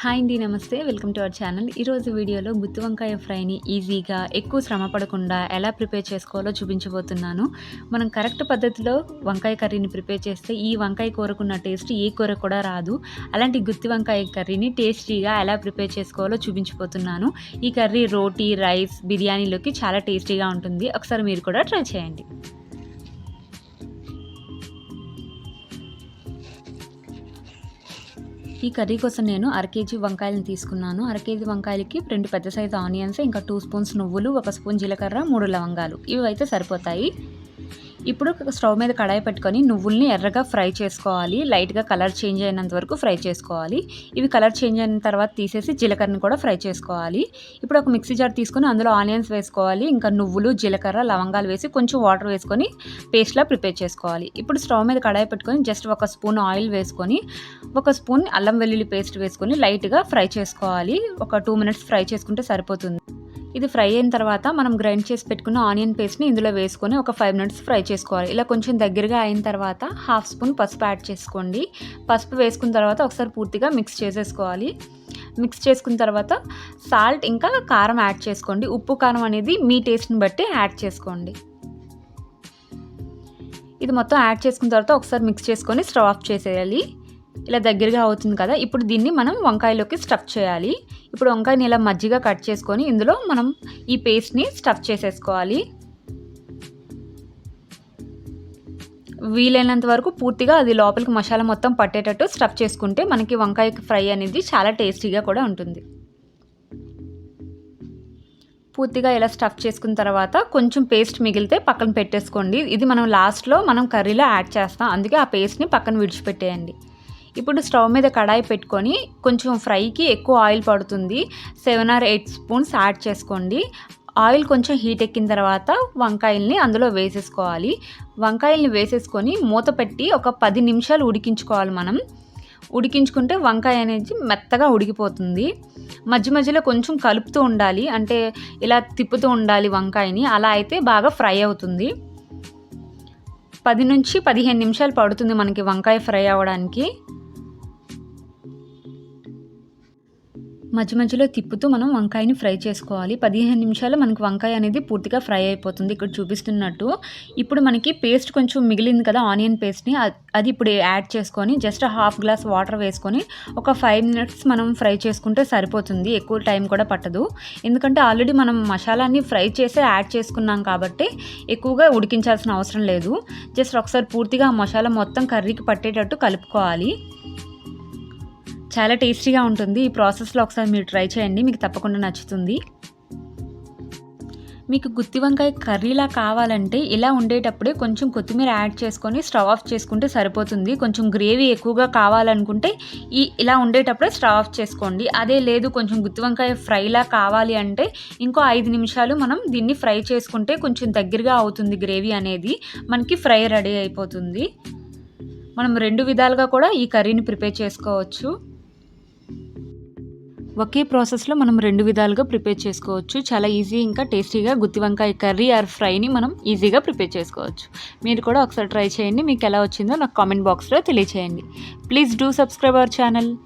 Hi అండి నమస్తే. Welcome to our channel. ఈరోజు వీడియోలో గుత్తి వంకాయ ఫ్రైని ఈజీగా ఎక్కువ శ్రమ పడకుండా ఎలా ప్రిపేర్ చేసుకోవాలో చూపించబోతున్నాను. మనం కరెక్ట్ పద్ధతిలో వంకాయ కర్రీని ప్రిపేర్ చేస్తే ఈ వంకాయ కూరకున్న టేస్ట్ ఏ కూర కూడా రాదు. అలాంటి గుత్తి వంకాయ కర్రీని టేస్టీగా ఎలా ప్రిపేర్ చేసుకోవాలో చూపించబోతున్నాను. ఈ కర్రీ రోటీ రైస్ బిర్యానీలోకి చాలా టేస్టీగా ఉంటుంది. ఒకసారి మీరు కూడా ట్రై చేయండి. ఈ కర్రీ కోసం నేను అర కేజీ వంకాయలను తీసుకున్నాను. అర కేజీ వంకాయలకి రెండు పెద్ద సైజు ఆనియన్స్ ఇంకా టూ స్పూన్స్ నువ్వులు ఒక స్పూన్ జీలకర్ర మూడు లవంగాలు. ఇవి అయితే సరిపోతాయి. ఇప్పుడు స్టవ్ మీద కడాయి పెట్టుకొని నువ్వుల్ని ఎర్రగా ఫ్రై చేసుకోవాలి. లైట్గా కలర్ చేంజ్ అయినంత వరకు ఫ్రై చేసుకోవాలి. ఇవి కలర్ చేంజ్ అయిన తర్వాత తీసేసి జీలకర్రని కూడా ఫ్రై చేసుకోవాలి. ఇప్పుడు ఒక మిక్సీ జార్ తీసుకొని అందులో ఆనియన్స్ వేసుకోవాలి. ఇంకా నువ్వులు జీలకర్ర లవంగాలు వేసి కొంచెం వాటర్ వేసుకొని పేస్ట్లా ప్రిపేర్ చేసుకోవాలి. ఇప్పుడు స్టవ్ మీద కడాయి పెట్టుకొని జస్ట్ ఒక స్పూన్ ఆయిల్ వేసుకొని ఒక స్పూన్ అల్లం వెల్లుల్లి పేస్ట్ వేసుకొని లైట్గా ఫ్రై చేసుకోవాలి. ఒక టూ మినిట్స్ ఫ్రై చేసుకుంటే సరిపోతుంది. ఇది ఫ్రై అయిన తర్వాత మనం గ్రైండ్ చేసి పెట్టుకున్న ఆనియన్ పేస్ట్ని ఇందులో వేసుకొని ఒక ఫైవ్ మినిట్స్ ఫ్రై చేసుకోవాలి. ఇలా కొంచెం దగ్గరగా అయిన తర్వాత హాఫ్ స్పూన్ పసుపు యాడ్ చేసుకోండి. పసుపు వేసుకున్న తర్వాత ఒకసారి పూర్తిగా మిక్స్ చేసేసుకోవాలి. మిక్స్ చేసుకున్న తర్వాత సాల్ట్ ఇంకా కారం యాడ్ చేసుకోండి. ఉప్పు కారం అనేది మీ టేస్ట్ని బట్టి యాడ్ చేసుకోండి. ఇది మొత్తం యాడ్ చేసుకున్న తర్వాత ఒకసారి మిక్స్ చేసుకొని స్టవ్ ఆఫ్ చేసేయాలి. ఇలా దగ్గరగా అవుతుంది కదా ఇప్పుడు దీన్ని మనం వంకాయలోకి స్టఫ్ చేయాలి. ఇప్పుడు వంకాయని ఇలా మజ్జిగా కట్ చేసుకొని ఇందులో మనం ఈ పేస్ట్ని స్టఫ్ చేసేసుకోవాలి. వీలైనంత వరకు పూర్తిగా అది లోపలికి మసాలా మొత్తం పట్టేటట్టు స్టఫ్ చేసుకుంటే మనకి వంకాయ ఫ్రై అనేది చాలా టేస్టీగా కూడా ఉంటుంది. పూర్తిగా ఇలా స్టఫ్ చేసుకున్న తర్వాత కొంచెం పేస్ట్ మిగిలితే పక్కన పెట్టేసుకోండి. ఇది మనం లాస్ట్లో మనం కర్రీలో యాడ్ చేస్తాం. అందుకే ఆ పేస్ట్ని పక్కన విడిచిపెట్టేయండి. ఇప్పుడు స్టవ్ మీద కడాయి పెట్టుకొని కొంచెం ఫ్రైకి ఎక్కువ ఆయిల్ పడుతుంది. Seven or eight spoons add చేసుకోండి. ఆయిల్ కొంచెం హీట్ ఎక్కిన తర్వాత వంకాయల్ని అందులో వేసేసుకోవాలి. వంకాయల్ని వేసేసుకొని మూత పెట్టి ఒక పది నిమిషాలు ఉడికించుకోవాలి మనం. ఉడికించుకుంటే వంకాయ అనేది మెత్తగా ఉడికిపోతుంది. మధ్య మధ్యలో కొంచెం కలుపుతూ ఉండాలి. అంటే ఇలా తిప్పుతూ ఉండాలి వంకాయని. అలా అయితే బాగా ఫ్రై అవుతుంది. పది నుంచి పదిహేను నిమిషాలు పడుతుంది మనకి వంకాయ ఫ్రై అవ్వడానికి. మధ్య మధ్యలో తిప్పుతూ మనం వంకాయని ఫ్రై చేసుకోవాలి. పదిహేను నిమిషాలు మనకి వంకాయ అనేది పూర్తిగా ఫ్రై అయిపోతుంది. ఇక్కడ చూపిస్తున్నట్టు ఇప్పుడు మనకి పేస్ట్ కొంచెం మిగిలింది కదా ఆనియన్ పేస్ట్ని. అది ఇప్పుడు యాడ్ చేసుకొని జస్ట్ హాఫ్ గ్లాస్ వాటర్ వేసుకొని ఒక ఫైవ్ మినిట్స్ మనం ఫ్రై చేసుకుంటే సరిపోతుంది. ఎక్కువ టైం కూడా పట్టదు. ఎందుకంటే ఆల్రెడీ మనం మసాలాని ఫ్రై చేసే యాడ్ చేసుకున్నాం కాబట్టి ఎక్కువగా ఉడికించాల్సిన అవసరం లేదు. జస్ట్ ఒకసారి పూర్తిగా మసాలా మొత్తం కర్రీకి పట్టేటట్టు కలుపుకోవాలి. చాలా టేస్టీగా ఉంటుంది. ఈ ప్రాసెస్లో ఒకసారి మీరు ట్రై చేయండి. మీకు తప్పకుండా నచ్చుతుంది. మీకు గుత్తి వంకాయ కర్రీలా కావాలంటే ఇలా ఉండేటప్పుడే కొంచెం కొత్తిమీర యాడ్ చేసుకొని స్టవ్ ఆఫ్ చేసుకుంటే సరిపోతుంది. కొంచెం గ్రేవీ ఎక్కువగా కావాలనుకుంటే ఈ ఇలా ఉండేటప్పుడే స్టవ్ ఆఫ్ చేసుకోండి. అదే లేదు కొంచెం గుత్తి వంకాయ ఫ్రైలా కావాలి అంటే ఇంకో ఐదు నిమిషాలు మనం దీన్ని ఫ్రై చేసుకుంటే కొంచెం దగ్గరగా అవుతుంది గ్రేవీ అనేది. మనకి ఫ్రై రెడీ అయిపోతుంది. మనం రెండు విధాలుగా కూడా ఈ కర్రీని ప్రిపేర్ చేసుకోవచ్చు. ఒకే ప్రాసెస్లో మనం రెండు విధాలుగా ప్రిపేర్ చేసుకోవచ్చు. చాలా ఈజీ ఇంకా టేస్టీగా గుత్తి వంకాయ కర్రీ ఆర్ ఫ్రైని మనం ఈజీగా ప్రిపేర్ చేసుకోవచ్చు. మీరు కూడా ఒకసారి ట్రై చేయండి. మీకు ఎలా వచ్చిందో నాకు కామెంట్ బాక్స్లో తెలియచేయండి. Please do subscribe our channel.